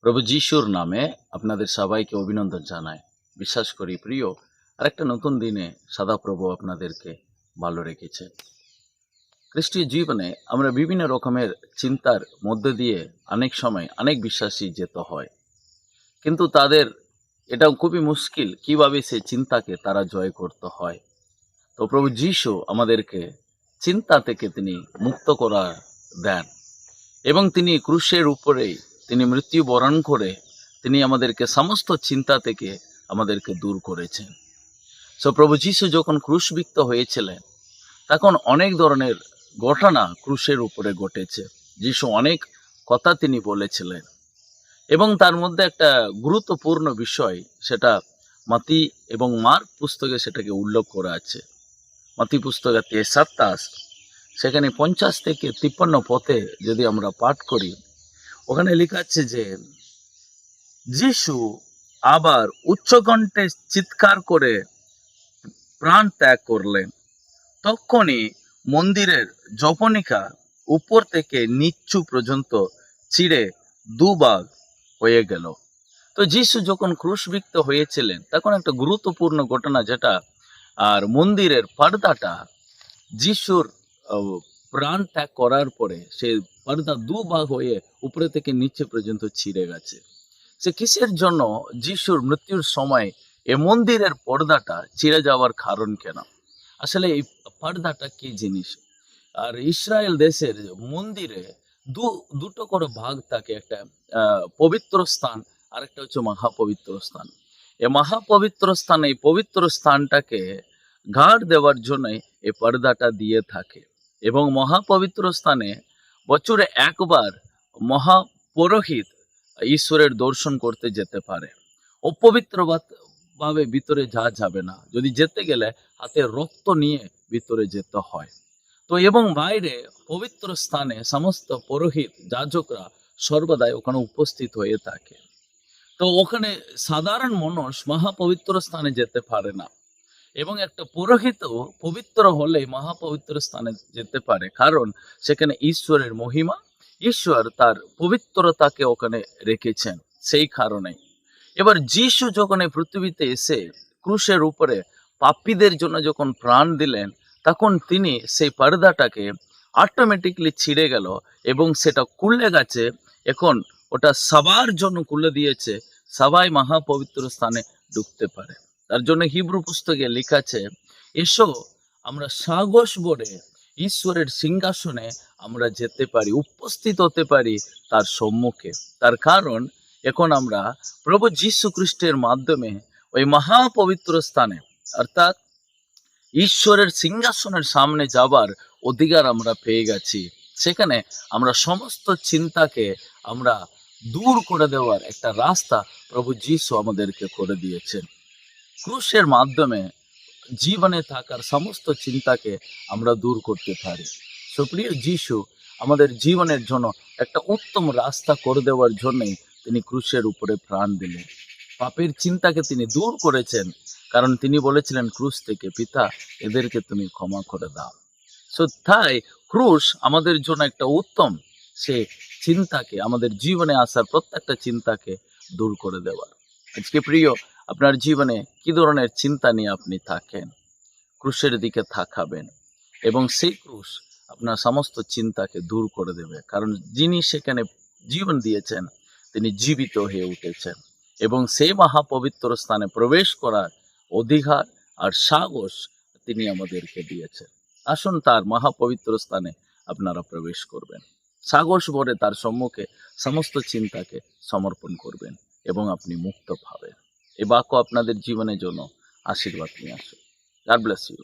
প্রভু যিশুর নামে আপনাদের সবাইকে অভিনন্দন জানায় বিশ্বাস করি, প্রিয়, আরেকটা নতুন দিনে সদাপ্রভু আপনাদেরকে ভালো রেখেছে। খ্রিস্টীয় জীবনে আমরা বিভিন্ন রকমের চিন্তার মধ্যে দিয়ে অনেক সময় অনেক বিশ্বাসী যেতে হয়। কিন্তু তাদের এটা খুবই মুশকিল কীভাবে সেই চিন্তাকে তারা জয় করতে হয়। তো প্রভু যিশু আমাদেরকে চিন্তা থেকে তিনি মুক্ত করা দেন এবং তিনি ক্রুশের উপরেই তিনি মৃত্যু বরণ করে তিনি আমাদেরকে সমস্ত চিন্তা থেকে আমাদেরকে দূর করেছেন। সো প্রভু যিশু যখন ক্রুশবিক্ত হয়েছিলেন, তখন অনেক ধরনের ঘটনা ক্রুশের উপরে ঘটেছে। যিশু অনেক কথা তিনি বলেছিলেন। এবং তার মধ্যে একটা গুরুত্বপূর্ণ বিষয় সেটা মাতি এবং মার পুস্তকে সেটাকে উল্লেখ করা আছে। মাতি পুস্তকে তেসাত্তাস সেখানে পঞ্চাশ থেকে তিপ্পান্ন পথে যদি আমরা পাঠ করি ওখানে লেখা আছে যে, যিশু আবার উচ্চকণ্ঠে চিৎকার করে প্রাণ ত্যাগ করলেন। তখনই মন্দিরের জপনিকা উপর থেকে নিচু পর্যন্ত চিড়ে দুভাগ হয়ে গেল। তো যিশু যখন ক্রুশবিক্ত হয়েছিলেন, তখন একটা গুরুত্বপূর্ণ ঘটনা যেটা, আর মন্দিরের পর্দাটা যিশুর প্রাণ ত্যাগ করার পরে সে পর্দা দুভাগ হয়ে উপরে থেকে নিচে পর্যন্ত ছিঁড়ে গেছে। সে কিসের জন্য যিশুর মৃত্যুর সময় এ মন্দিরের পর্দাটা ছিঁড়ে যাওয়ার কারণ কেন? আসলে এই পর্দাটা কি জিনিস? আর ইসরায়েল দেশের মন্দিরে দু, দুটো করে ভাগ থাকে, একটা পবিত্র স্থান আর একটা হচ্ছে মহাপবিত্র স্থান। এ মহাপবিত্র স্থান, এই পবিত্র স্থানটাকে ঘাট দেওয়ার জন্য এই পর্দাটা দিয়ে থাকে। এবং মহাপবিত্র স্থানে বছরে একবার মহাপুরোহিত ঈশ্বরের দর্শন করতে যেতে পারে। অপবিত্র বাত- ভাবে ভিতরে যাওয়া যাবে না। যদি যেতে গেলে হাতে রক্ত নিয়ে ভিতরে যেতে হয়। তো এবং বাইরে পবিত্র স্থানে সমস্ত পুরোহিত যাজকরা সর্বদাই ওখানে উপস্থিত হয়ে থাকে। তো ওখানে সাধারণ মানুষ মহাপবিত্র স্থানে যেতে পারে না। এবং একটা পুরোহিত পবিত্র হলে মহাপবিত্র স্থানে যেতে পারে। কারণ সেখানে ঈশ্বরের মহিমা, ঈশ্বর তার পবিত্রতাকে ওখানে রেখেছেন সেই কারণে এবার যিশু যখন এই পৃথিবীতে এসে ক্রুশের উপরে পাপীদের জন্য যখন প্রাণ দিলেন, তখন তিনি সেই পর্দাটাকে অটোমেটিকলি ছিঁড়ে গেল এবং সেটা খুলে গেছে। এখন ওটা সবার জন্য খুলে দিয়েছে। সবাই মহাপবিত্র স্থানে ঢুকতে পারে। তার জন্য হিব্রু পুস্তকে লেখা আছে, এসো, আমরা সাগস বলে ঈশ্বরের সিংহাসনে আমরা যেতে পারি, উপস্থিত হতে পারি তার সম্মুখে। তার কারণ, এখন আমরা প্রভু যীশু খ্রিস্টের মাধ্যমে ওই মহাপবিত্র স্থানে, অর্থাৎ ঈশ্বরের সিংহাসনের সামনে যাবার অধিকার আমরা পেয়ে গেছি। সেখানে আমরা সমস্ত চিন্তাকে আমরা দূর করে দেওয়ার একটা রাস্তা প্রভু যীশু আমাদেরকে করে দিয়েছেন। ক্রুশের মাধ্যমে জীবনে থাকার সমস্ত চিন্তাকে আমরা দূর করতে পারি। সুপ্রিয় যিশু আমাদের জীবনের জন্য একটা উত্তম রাস্তা করে দেওয়ার জন্যই তিনি ক্রুশের উপরে প্রাণ দিলেন। পাপের চিন্তাকে তিনি দূর করেছেন, কারণ তিনি বলেছিলেন, ক্রুশ থেকে পিতা, এদেরকে তুমি ক্ষমা করে দাও। সো তাই ক্রুশ আমাদের জন্য একটা উত্তম, সে চিন্তাকে, আমাদের জীবনে আসার প্রত্যেকটা চিন্তাকে দূর করে দেওয়ার। আজকে প্রিয় আপনার জীবনে কি ধরনের চিন্তা নিয়ে আপনি থাকেন? ক্রুশের দিকে থাকাবেন এবং সেই ক্রুশ আপনার সমস্ত চিন্তাকে দূর করে দেবে। কারণ যিনি সেখানে জীবন দিয়েছেন, তিনি জীবিত হয়ে উঠেছেন এবং সেই মহাপবিত্র স্থানে প্রবেশ করার অধিকার আর সাহস তিনি আমাদেরকে দিয়েছেন। আসুন তার মহাপবিত্র স্থানে আপনারা প্রবেশ করবেন। সাহস ভরে তার সম্মুখে সমস্ত চিন্তাকে সমর্পণ করবেন এবং আপনি মুক্ত পাবেন। এ বাক্য আপনাদের জীবনের জন্য আশীর্বাদ নিয়ে আসুন। গাড ব্লেস ইউ